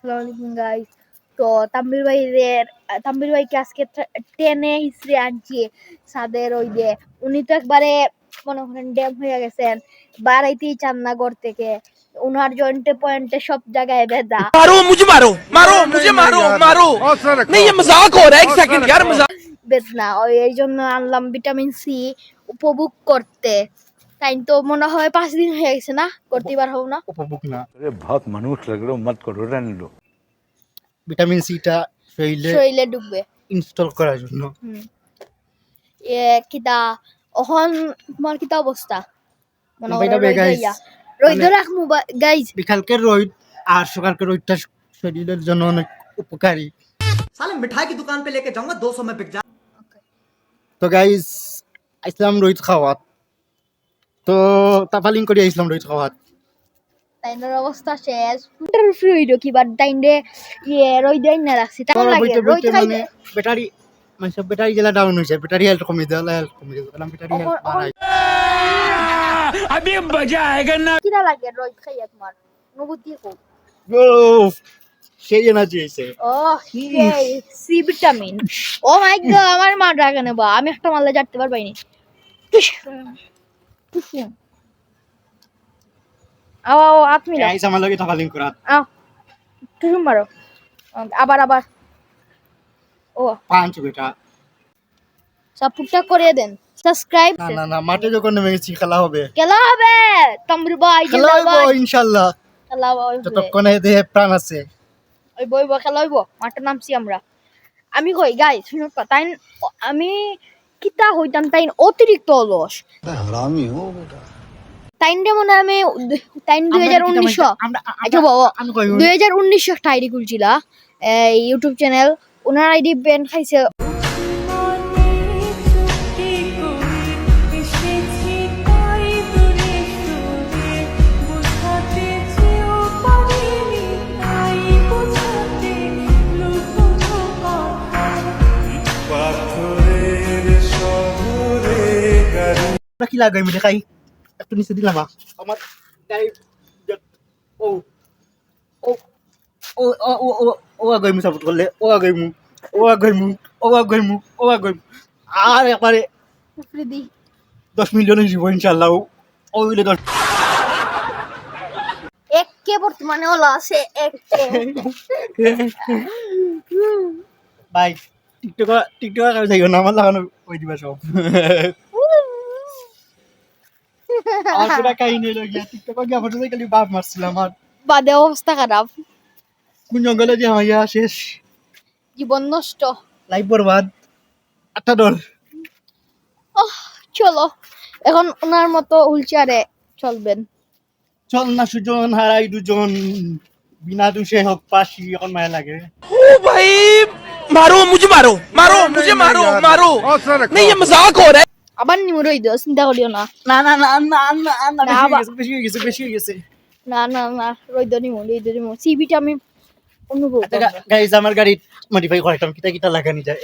আসসালামু আলাইকুম গাইস তো তাম্বির ভাইদের তাম্বির ভাইকে আজকে ট্রে- ট্রেনে হিসড়ে আনছি সাদের ওই যে উনি তো একবারে মনে করেন ড্যাম হয়ে গেছেন বাড়াইতেই চান না ঘর থেকে উনার জয়েন্টে পয়েন্টে সব জায়গায় বেদা मारो मुझे मारो मारो मुझे मारो मारो नहीं ये मजाक हो रहा है एक सेकंड यार मजाक বেদনা ওই এই জন্য আনলাম ভিটামিন সি উপভোগ করতে তাই তো মনে হয় পাঁচ দিন হয়ে গেছে না করতে পার হব না উপভোগ না अरे बहुत मनुष्य लग रहे हो मत करो रहने दो ভিটামিন সিটা শরীরে শরীরে ডুববে ইনস্টল করার জন্য হুম। এ কিতা অহন তোমার কিতা অবস্থা মনে বাইটা বে guys। রইদ রাখমু গাইজ বিকালকে রোদ আর সকালকে রোদটা শরীরের জন্য অনেক উপকারী साले मिठाई की दुकान पे लेके जाऊंगा दो सौ में बिक जा তো গাইজ আইসলাম রোদ খাওয়াত তো তাপালিং করে আইছিলাম রইত খাওয়াত তাইনের অবস্থা শেষ। ফুটার ফ্রি হইল কি বার টাইম ইয়ে রই দেই না রাখছি তা লাগে রই মানে ব্যাটারি মানে সব ব্যাটারি জেলা ডাউন হইছে ব্যাটারি হেলথ কমে দেওয়া হেলথ কমে দেওয়া কারণ ব্যাটারি হেলথ বাড়াই আবি মজা আয়েগা না। কিরা লাগে রই খাইয়া তোমার নবুদ্ধি কো সেই এনার্জি হইছে ও C vitamin. Oh my god আমার মা ড্রাগনে বা আমি একটা মারলে জানতে পারবাইনি টুস, টুস। আও আও হাত মিলা গাইজ আমার লগে তাপালিং করা আও টুসুম মারো আবার আবার। ও। পাঁচ বেটা। সাপোর্টটা করে দেন। সাবস্ক্রাইব না না না মাঠে যখন নেমে গেছি খেলা হবে। খেলা হবে। ভাই খেলা খেলা দেহে প্রাণ আছে। ওই বই বই খেলা হইব। মাঠে নামছি আমরা। আমি কই গাই শুনুন তাই আমি কিতা হইতাম তাইন অতিরিক্ত অলস। তাইনটা মনে হয় আমি তাইন দুই হাজার উনিশশো আচ্ছা বাবা আমি কই দুই হাজার উনিশশো একটা আইডি খুলছিলা ইউটিউব চ্যানেল ওনার আইডি ব্যান্ড খাইছে। আমরা কি লাগাই মিঠে খাই একটু নিচে দিলাম। আমার গাই ও ও ও ও ও ও আগাই মু সাপোর্ট করলে ও আগাই মু ও আগাই মু ও আগাই মু ও আগাই মু আর একবারে দি দশ মিলিয়নের জীবন ইনশাল্লাহ ও হইলে দশ একে বর্তমানে ওলা আছে একে বাই টিকটক টিকটক কাজ যাইও না আমার লাগানো ওই দিবা সব আমার পুরা কাহিনী হইলো গিয়া টিকটক গিয়া ফটো খালি বাপ মারছিলাম আর বাদে অবস্থা খারাপ কোন জঙ্গলে যে হইয়া শেষ জীবন নষ্ট লাইফ বরবাদ আটটা ডর ওহ, চলো এখন ওনার মতো হুইলচেয়ারে চলবেন চল না সুজন হারাই দুজন বিনা দোষে হোক পাশি এখন মায়া লাগে ओ भाई मारो मुझे मारो मारो मुझे मारो मारो नहीं ये मजाक हो रहा है আবার নিমু দিও চিন্তা করিও না না না না না না না বেশি হয়ে গেছে বেশি হয়ে গেছে না না না রই দিও রই দিও সিবিটা আমি অনুভব গাইজ আমার গাড়ি মডিফাই করাইতাম কিটা কিটা লাগানি যায়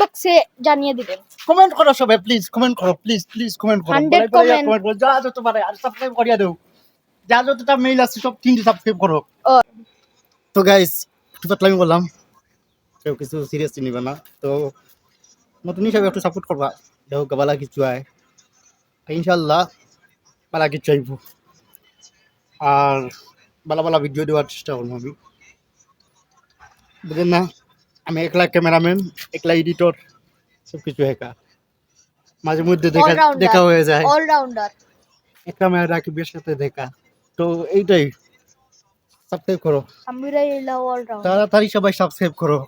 বক্সে জানিয়ে দিবেন কমেন্ট করো সবাই প্লিজ কমেন্ট করো প্লিজ প্লিজ কমেন্ট করো 100 কমেন্ট যা যত পারে আর সাবস্ক্রাইব করিয়া দাও যা যতটা মেইল আছে সব তিনটি সাবস্ক্রাইব করো তো গাইজ একটু পাতলামি বললাম কেউ কিছু সিরিয়াসলি নিবে না তো নতুন হিসাবে একটু সাপোর্ট করবা দেখো বালা কিছু আয় ইনশাল্লাহ বালা কিছু আইব আর বালা বালা ভিডিও দেওয়ার চেষ্টা করব আমি। বুঝলেন না? আমি একলা ক্যামেরাম্যান একলা এডিটর সব কিছু একা। মাঝে মধ্যে দেখা দেখা হয়ে যায়। অলরাউন্ডার একটা মেয়ের রাকিবের সাথে দেখা। তো এইটাই। সাবস্ক্রাইব করো। তাড়াতাড়ি সবাই সাবস্ক্রাইব করো।